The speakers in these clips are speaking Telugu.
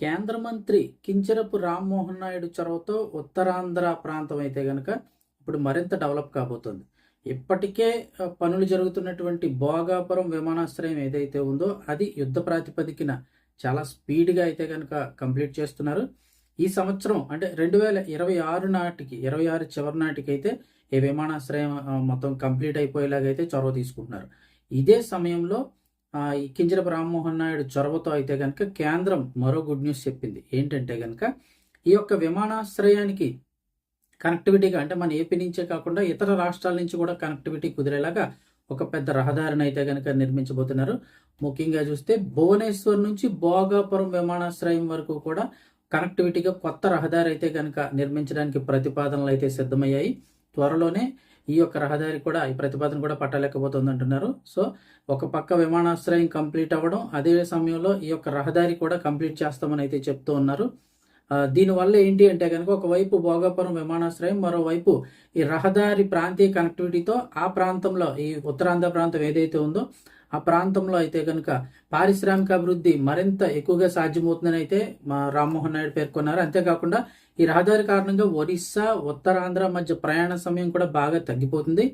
కేంద్ర మంత్రి కించరపు రామ్మోహన్ నాయుడు చొరవతో ఉత్తరాంధ్ర ప్రాంతం అయితే కనుక ఇప్పుడు మరింత డెవలప్ కాబోతుంది. ఇప్పటికే పనులు జరుగుతున్నటువంటి భోగాపురం విమానాశ్రయం ఏదైతే ఉందో అది యుద్ధ ప్రాతిపదికన చాలా స్పీడ్గా అయితే కనుక కంప్లీట్ చేస్తున్నారు. ఈ సంవత్సరం అంటే రెండు వేల ఇరవై ఆరు నాటికి ఇరవై ఆరు చివరి నాటికి అయితే ఈ విమానాశ్రయం మొత్తం కంప్లీట్ అయిపోయేలాగైతే చొరవ తీసుకుంటున్నారు. ఇదే సమయంలో ఈ కింజరపు రామ్మోహన్ నాయుడు చొరవతో అయితే కనుక కేంద్రం మరో గుడ్ న్యూస్ చెప్పింది. ఏంటంటే కనుక ఈ యొక్క విమానాశ్రయానికి కనెక్టివిటీగా అంటే మన ఏపీ నుంచే కాకుండా ఇతర రాష్ట్రాల నుంచి కూడా కనెక్టివిటీ కుదిరేలాగా ఒక పెద్ద రహదారిని అయితే కనుక నిర్మించబోతున్నారు. ముఖ్యంగా చూస్తే భువనేశ్వర్ నుంచి భోగాపురం విమానాశ్రయం వరకు కూడా కనెక్టివిటీగా కొత్త రహదారి అయితే కనుక నిర్మించడానికి ప్రతిపాదనలు అయితే సిద్ధమయ్యాయి. త్వరలోనే ఈ యొక్క రహదారి కూడా ఈ ప్రతిపాదన కూడా పట్టలేకపోతుంది అంటున్నారు సో ఒక పక్క విమానాశ్రయం కంప్లీట్ అవ్వడం అదే సమయంలో ఈ యొక్క రహదారి కూడా కంప్లీట్ చేస్తామని అయితే చెప్తూ ఉన్నారు. దీనివల్ల ఏంటి అంటే కనుక ఒకవైపు భోగాపురం విమానాశ్రయం మరోవైపు ఈ రహదారి ప్రాంతీయ కనెక్టివిటీతో ఆ ప్రాంతంలో ఈ ఉత్తరాంధ్ర ప్రాంతం ఏదైతే ఉందో ఆ ప్రాంతంలో అయితే కనుక పారిశ్రామిక అభివృద్ధి మరింత ఎక్కువగా సాధ్యమవుతుందని అయితే మా రామ్మోహన్ నాయుడు పేర్కొన్నారు. అంతేకాకుండా ఈ రహదారి కారణంగా ఒరిస్సా ఉత్తరాంధ్ర మధ్య ప్రయాణ సమయం కూడా బాగా తగ్గిపోతుంది.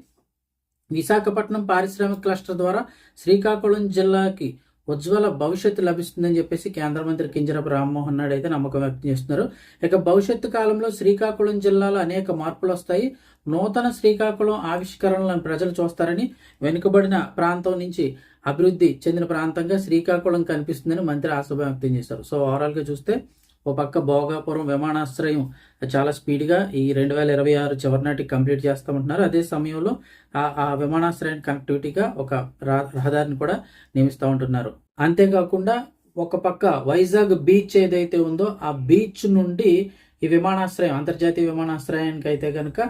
విశాఖపట్నం పారిశ్రామిక క్లస్టర్ ద్వారా శ్రీకాకుళం జిల్లాకి ఉజ్వల భవిష్యత్తు లభిస్తుందని చెప్పేసి కేంద్ర మంత్రి కింజరపు రామ్మోహన్ నాయుడు అయితే నమ్మకం వ్యక్తం చేస్తున్నారు. ఇక భవిష్యత్తు కాలంలో శ్రీకాకుళం జిల్లాలో అనేక మార్పులు వస్తాయి. నూతన శ్రీకాకుళం ఆవిష్కరణలను ప్రజలు చూస్తారని వెనుకబడిన ప్రాంతం నుంచి అభివృద్ధి చెందిన ప్రాంతంగా శ్రీకాకుళం కనిపిస్తుందని మంత్రి ఆశాభ వ్యక్తం చేశారు. సో ఓవరాల్గా చూస్తే ఓ పక్క భోగాపురం విమానాశ్రయం చాలా స్పీడ్గా ఈ రెండు వేల ఇరవై ఆరు చివరి నాటికి కంప్లీట్ చేస్తామంటున్నారు. అదే సమయంలో ఆ ఆ విమానాశ్రయం కనెక్టివిటీగా ఒక రహదారిని కూడా నియమిస్తూ ఉంటున్నారు. అంతేకాకుండా ఒక పక్క వైజాగ్ బీచ్ ఏదైతే ఉందో ఆ బీచ్ నుండి ఈ విమానాశ్రయం అంతర్జాతీయ విమానాశ్రయానికి అయితే కనుక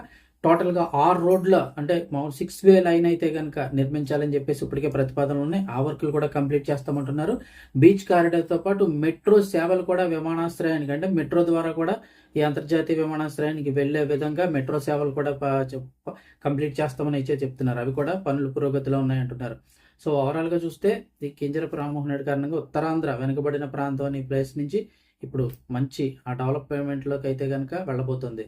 టోటల్గా ఆరు రోడ్ల అంటే సిక్స్ వే లైన్ అయితే కనుక నిర్మించాలని చెప్పేసి ఇప్పటికే ప్రతిపాదనలు ఉన్నాయి. ఆ వర్కులు కూడా కంప్లీట్ చేస్తామంటున్నారు. బీచ్ కారిడార్తో పాటు మెట్రో సేవలు కూడా విమానాశ్రయానికి అంటే మెట్రో ద్వారా కూడా ఈ అంతర్జాతీయ విమానాశ్రయానికి వెళ్ళే విధంగా మెట్రో సేవలు కూడా కంప్లీట్ చేస్తామని అయితే చెప్తున్నారు. అవి కూడా పనులు పురోగతిలో ఉన్నాయంటున్నారు. సో ఓవరాల్గా చూస్తే ఈ కింజరపు రామ్మోహన్ రెడ్డి కారణంగా ఉత్తరాంధ్ర వెనుకబడిన ప్రాంతం అనే ప్లేస్ నుంచి ఇప్పుడు మంచి ఆ డెవలప్మెంట్లోకి అయితే కనుక వెళ్ళబోతుంది.